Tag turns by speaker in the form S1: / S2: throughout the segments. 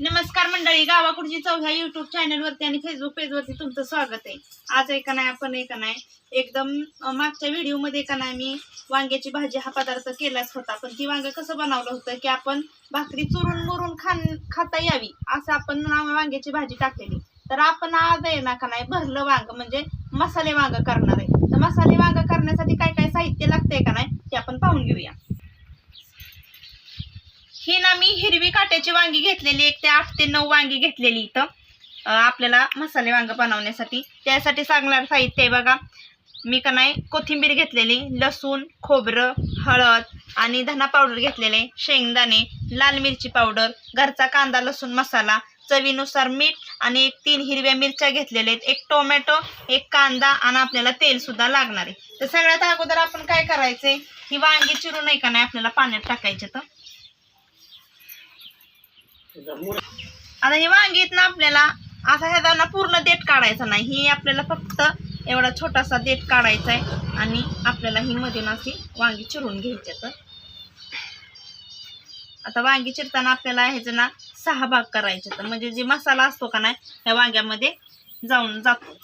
S1: नमस्कार मंडळी गावाकडची चव ह्या युट्यूब चॅनलवरती आणि फेसबुक पेजवरती तुमचं स्वागत आहे. आज एका नाही आपण एका नाही एकदम मागच्या व्हिडिओमध्ये का नाही मी वांग्याची भाजी हा पदार्थ केलाच होता. पण ती वांग कसं बनवलं होतं की आपण भाकरी चुरून मुरून खान खाता यावी असं आपण वांग्याची भाजी टाकलेली. तर आपण आज आहे ना का नाही भरलं वांग म्हणजे मसाले वांग करणार आहे. तर मसाले वांग करण्यासाठी काय काय साहित्य लागतंय का नाही ते आपण पाहून घेऊया. ही ना मी हिरवी काट्याची वांगी घेतलेली एक ते आठ ते नऊ वांगी घेतलेली इथं. आपल्याला मसाले वांग बनवण्यासाठी. त्यासाठी सांगणार साहित्य आहे बघा. मी का नाही कोथिंबीर घेतलेली लसूण खोबरं हळद आणि धना पावडर घेतलेले शेंगदाणे लाल मिरची पावडर घरचा कांदा लसूण मसाला चवीनुसार मीठ आणि एक तीन हिरव्या मिरच्या घेतलेल्या आहेत. एक टोमॅटो एक कांदा आणि आपल्याला तेलसुद्धा लागणार आहे. तर सगळ्यात अगोदर आपण काय करायचे ही वांगी चिरून नाही का नाही आपल्याला पाण्यात टाकायचे तर. आता ही वांगीत ना आपल्याला. असा ह्याचा पूर्ण देठ काढायचा नाही. ही आपल्याला फक्त एवढा छोटासा देठ काढायचा आहे आणि आपल्याला ही मधून अशी वांगी चिरून घ्यायची तर आता वांगी चिरताना आपल्याला ह्याचे ना सहा भाग करायचे तर म्हणजे जे मसाला असतो का नाही त्या वांग्यामध्ये जाऊन जातो.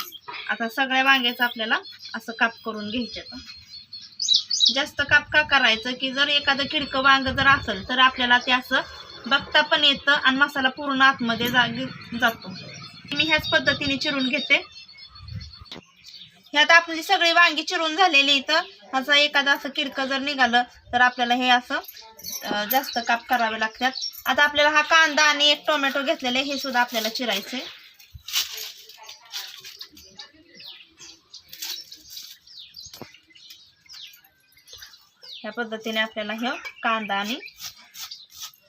S1: आता सगळ्या वांग्याचं आपल्याला असं काप करून घ्यायचे तर जास्त काप का करायचं की जर एखादं खिडकं वांग जर असेल तर आपल्याला ते असं बघता पण येतं आणि मसाला पूर्ण आतमध्ये जागी जातो. मी ह्याच पद्धतीने चिरून घेते. ह्यात आपली सगळी वांगी चिरून झालेली इथं. असं एखादं असं किडकं जर निघालं तर आपल्याला हे असं जास्त काप करावे लागतात. आता आपल्याला हा कांदा आणि एक टोमॅटो घेतलेले हे सुद्धा आपल्याला चिरायचे. ह्या पद्धतीने आपल्याला हे कांदा आणि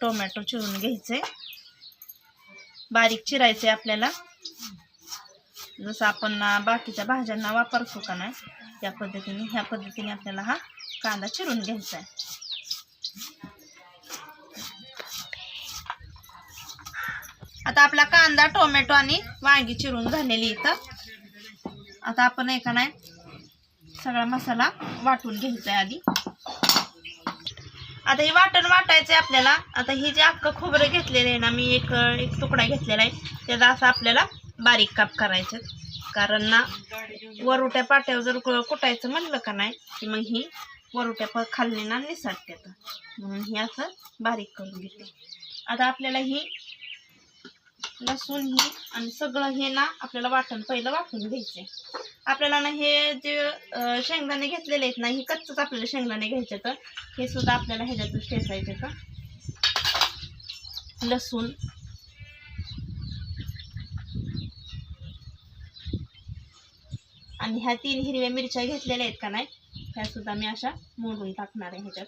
S1: टोमॅटो चिरून घ्यायचे. बारीक चिरायचे आपल्याला. जसं आपण बाकीच्या भाज्यांना वापरतो का नाही त्या पद्धतीने ह्या पद्धतीने आपल्याला हा कांदा चिरून घ्यायचा आहे. आता आपला कांदा टोमॅटो आणि वांगी चिरून झालेली इथं. आता आपण एका नाही सगळा मसाला वाटून घ्यायचा आहे आधी. आता हे वाटण वाटायचं आहे आपल्याला. आता हे जे अख्खं खोबरं घेतलेलं आहे ना मी एक एक तुकडा घेतलेला आहे. त्याचा असं आपल्याला बारीक काप करायचं. कारण ना वरुट्या पाट्यावर जर कुटायचं म्हणलं का नाही की मग ही वरुट्या प खाल्ली ना निसटते म्हणून हे असं बारीक करून घेते. आता आपल्याला ही लसूण ही आणि सगळं हे ना आपल्याला वाटण पहिलं वाटून घ्यायचे आपल्याला ना हे जे शेंगदाणे घेतलेले आहेत ना हे कच्चच आपल्याला शेंगदाणे घ्यायचे तर हे सुद्धा आपल्याला ह्याच्यातच ठेचायचे तर लसूण. आणि ह्या तीन हिरव्या मिरच्या घेतलेल्या आहेत का नाही ह्या सुद्धा मी अशा मोडून टाकणार आहे ह्याच्यात.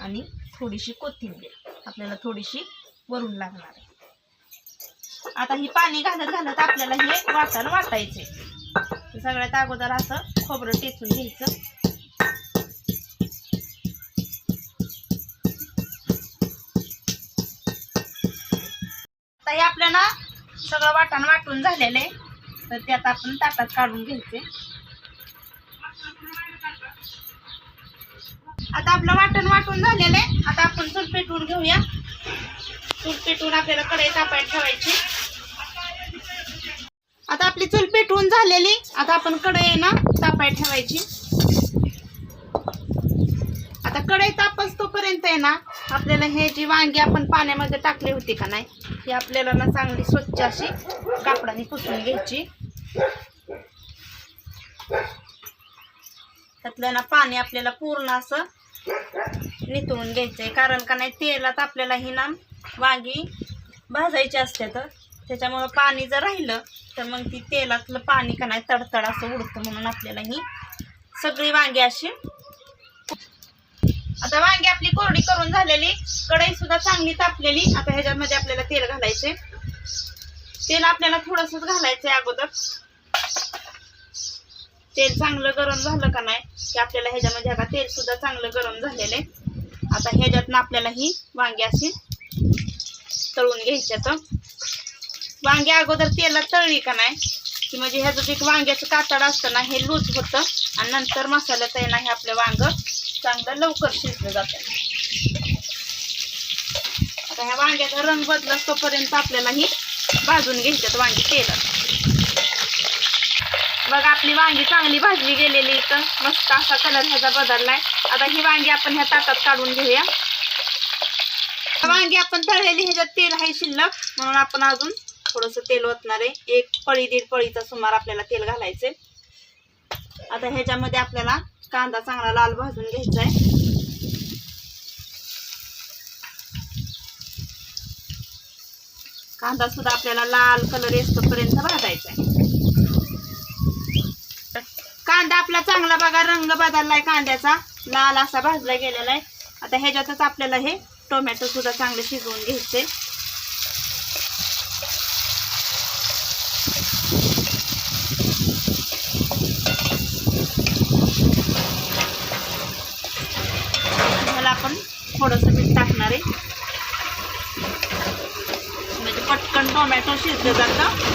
S1: आणि थोडीशी कोथिंबीर. आपल्याला थोडीशी वरून लागणार. आहे आता ही पाणी घालत घालत आपल्याला हे वाटण वाटायचे. सगळ्यात अगोदर असं खोबरं टेचून घ्यायचं. आता हे आपल्याला सगळं वाटण वाटून झालेलं आहे. तर ते आता आपण ताटात काढून घ्यायचे. आता आपलं वाटण वाटून झालेलं आहे. आता आपण चूल पेटवून घेऊया. चूल पेटून आपल्याला कढई तापायला ठेवायची. आता आपली चूल पेटवून झालेली. आता आपण कढई आहे ना तापायला ठेवायची. आता कढई तापस तोपर्यंत आहे ना आपल्याला हे जी वांगी आपण पाण्यामध्ये टाकली होती का नाही ही आपल्याला ना चांगली स्वच्छ अशी कापडाने पुसून घ्यायची. त्यातलं ना पाणी आपल्याला पूर्ण असं नितळून घ्यायचंय. कारण का नाही तेलात आपल्याला ही ना वांगी भाजायची असते तर. त्याच्यामुळं पाणी जर राहिलं तर मग ती तेलातलं पाणी का नाही तडतड असं उडतं म्हणून आपल्याला ही सगळी वांगी अशी. आता वांगी आपली कोरडी करून झालेली कढई सुद्धा चांगली तापलेली. आता ह्याच्यामध्ये आपल्याला तेल घालायचे तेल आपल्याला थोडंसंच घालायचंय अगोदर. तेल चांगलं गरम झालं का नाही की आपल्याला ह्याच्यामध्ये आता तेल सुद्धा चांगलं गरम झालेलं आहे. आता ह्याच्यातनं आपल्याला ही वांगी अशी तळून घ्यायच्या तर वांगी अगोदर तेलात तळली का नाही? की म्हणजे ह्याचं जे वांग्याचं कातड असतं ना हे लूज होतं आणि नंतर मसाल्यात आहे ना हे आपलं वांग चांगलं लवकर शिजलं जातं. आता ह्या वांग्याचा रंग बदलत तोपर्यंत आपल्याला ही भाजून घ्यायच्यात वांगी तेलात. बघा आपली वांगी चांगली भाजली गेलेली इथं. मस्त असा कलर ह्याचा बदललाय. आता ही वांगी आपण ह्या ताटात काढून घेऊया. वांगी आपण तळलेली ह्याच्यात तेल आहे शिल्लक. म्हणून आपण अजून थोडस तेल ओतणार आहे. एक पळी दीड पळीचा सुमार आपल्याला तेल घालायचे आता ह्याच्यामध्ये आपल्याला कांदा चांगला लाल भाजून घ्यायचा आहे कांदा सुद्धा आपल्याला लाल कलर येतोपर्यंत भाजायचा आहे कांदा आपला चांगला बघा रंग बदललाय कांद्याचा. लाल असा भाजला गेलेला आहे आता ह्याच्यातच आपल्याला हे टोमॅटो सुद्धा चांगले शिजवून घ्यायचे. ह्याला आपण थोडस मीठ टाकणार आहे. म्हणजे पटकन टोमॅटो शिजलं जातं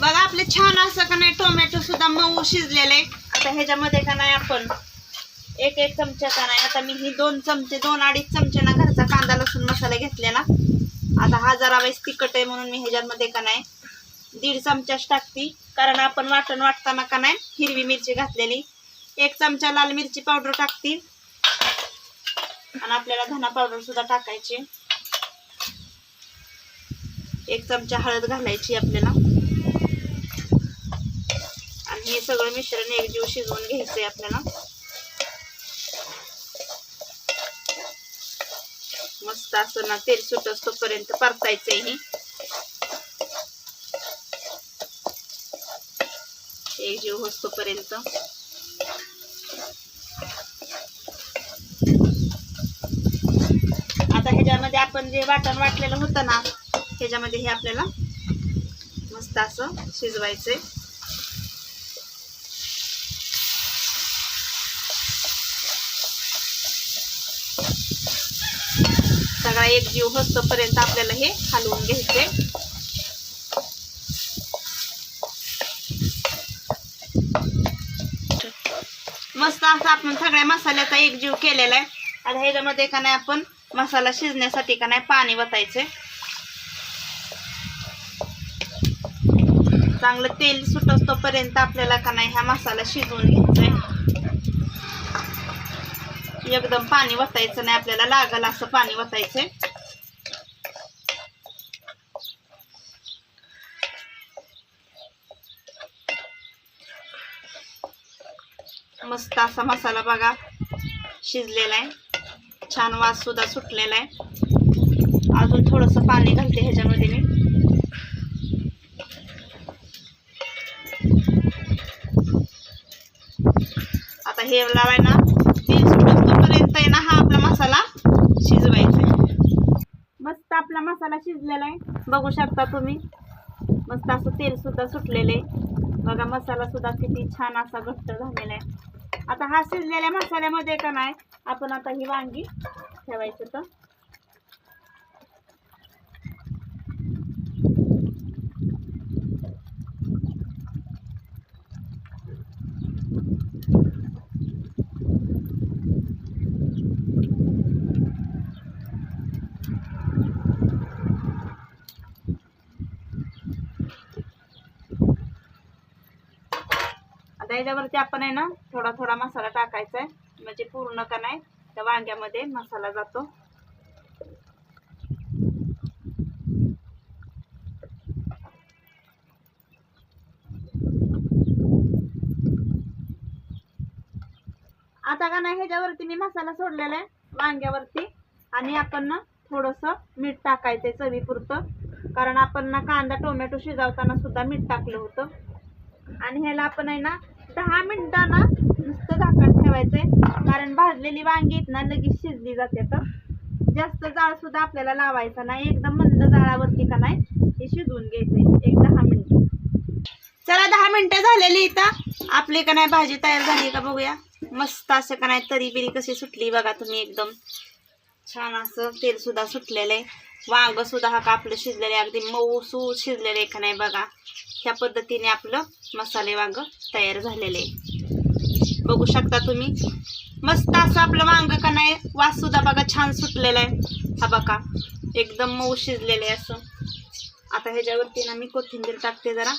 S1: बघा आपले छान असं का नाही टोमॅटो सुद्धा मऊ शिजलेले आता ह्याच्यामध्ये का नाही आपण एक एक चमचा का नाही आता मी ही दोन चमचे दोन अडीच चमचे ना घरचा कांदा लसूण मसाला घेतलेला आता हा जरा वेळेस तिखट आहे म्हणून मी ह्याच्यामध्ये का नाही दीड चमचाच टाकते. कारण आपण वाटण वाटताना का नाही हिरवी मिरची घातलेली. एक चमचा लाल मिरची पावडर टाकते. आणि आपल्याला धना पावडर सुद्धा टाकायची. एक चमचा हळद घालायची आपल्याला. हे सगळं मिश्रण एकजीव शिजवून घ्यायचंय आपल्याला. मस्त असं ना तेल सुटस तोपर्यंत परतायचंय हे. एकजीव होस तोपर्यंत आता ह्याच्यामध्ये आपण जे वाटण वाटलेलं होतं ना ह्याच्यामध्ये हे आपल्याला मस्त असं शिजवायचंय. एक जीव हस्तपर्यंत आपल्याला हे हलवून घ्यायचे मस्त असं आपण सगळ्या मसाल्याचा एक जीव केलेला आहे. आता ह्याच्यामध्ये का नाही आपण मसाला शिजण्यासाठी का नाही पाणी वतायचे चांगलं तेल सुटतोपर्यंत आपल्याला का नाही हा मसाला शिजवून घ्यायचा एकदम पाणी वतायचं नाही आपल्याला लागल असं पाणी वतायचंय. मस्त असा मसाला बघा शिजलेला आहे. छान वास सुद्धा सुटलेला आहे. अजून थोडंसं पाणी घालते ह्याच्यामध्ये मी. आता हे लावाय ना पर्यंत आहे ना हा आपला मसाला? शिजवायचा आहे मस्त आपला मसाला शिजलेला आहे बघू शकता तुम्ही. मस्त असं तेल सुद्धा सुटलेलं. आहे बघा मसाला सुद्धा किती छान असा घट्ट झालेला आहे. आता हा शिजलेल्या मसाल्यामध्ये का नाही आपण आता ही वांगी ठेवायचं तर. याच्यावरती आपण आहे ना थोडा थोडा मसाला टाकायचा आहे म्हणजे पूर्ण का नाही त्या वांग्यामध्ये मसाला जातो. आता का नाही ह्याच्यावरती मी मसाला सोडलेला आहे वांग्यावरती. आणि आपण ना थोडंसं मीठ टाकायचंय चवीपुरतं. कारण आपण ना कांदा टोमॅटो शिजवताना सुद्धा मीठ टाकलं होतं. आणि ह्याला आपण आहे ना दहा मिनिटांना नुसतं झाकण ठेवायचंय. कारण भाजलेली वांगी आहेत ना लगेच शिजली जाते तर. जास्त जाळ सुद्धा आपल्याला लावायचा नाही. एकदम मंद जाळावरती का नाही हे शिजवून घ्यायचंय. एक दहा मिनिट. चला दहा मिनिटं झालेली इथं. आपली का नाही भाजी तयार झाली का बघूया. मस्त असं का नाही तरी बिरी कशी सुटली बघा तुम्ही एकदम. छान असं तेल सुद्धा सुटलेलं आहे वांग सुद्धा हा का आपलं शिजलेलं आहे. अगदी मऊ सू शिजलेलं आहे का नाही बघा. ह्या पद्धतीने आपलं मसाले वांग तयार झालेले आहे. बघू शकता तुम्ही. मस्त असं आपलं वांग का नाही वास सुद्धा बघा छान सुटलेला आहे. हा बघा एकदम मऊ शिजलेलं आहे असं. आता ह्याच्यावरती ना मी कोथिंबीर टाकते जरा.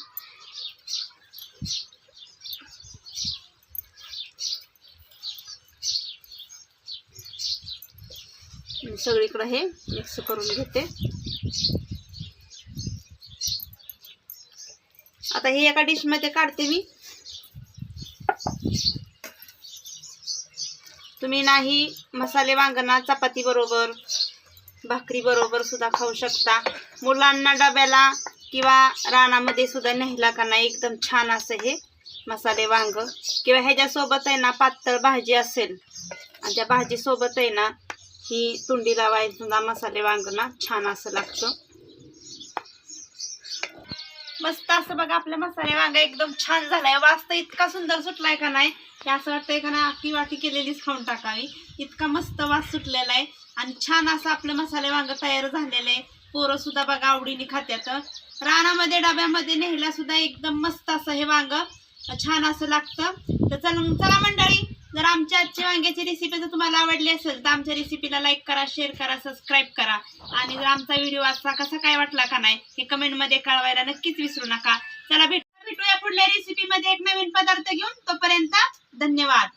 S1: सगळीकडे हे मिक्स करून घेते. आता हे एका डिशमध्ये काढते मी. तुम्ही नाही मसाले वांगणा चपाती बरोबर भाकरी बरोबर सुद्धा खाऊ शकता. मुलांना डब्याला किंवा रानामध्ये सुद्धा नेहला का नाही एकदम छान असं हे मसाले वांग. किंवा ह्याच्यासोबत आहे ना पातळ भाजी असेल. आणि त्या भाजीसोबत आहे ना ही तुंडी लावायची सुद्धा मसाले वांग ना छान असं लागतं. मस्त असं बघा आपले मसाले वांग एकदम छान झालाय. वास्त तर इतका सुंदर सुटलाय का नाही हे असं वाटतंय का नाही आखी वाटी केलेलीच खाऊन टाकावी. इतका मस्त वास सुटलेला आहे. आणि छान असं आपलं मसाले वांग तयार झालेलं आहे. पोरं सुद्धा बघा आवडीने खात्यात. रानामध्ये डब्यामध्ये नेहला सुद्धा एकदम मस्त असं हे वांग छान असं लागतं. तर चला चला मंडळी जर आमच्या आजची वांग्याची रेसिपी जर तुम्हाला आवडली असेल तर आमच्या रेसिपीला लाईक करा शेअर करा सबस्क्राईब करा. आणि जर आमचा व्हिडिओ असा कसा काय वाटला का नाही हे कमेंटमध्ये कळवायला नक्कीच विसरू नका. चला भेट भेटूया पुढल्या रेसिपीमध्ये एक नवीन पदार्थ घेऊन. तोपर्यंत धन्यवाद.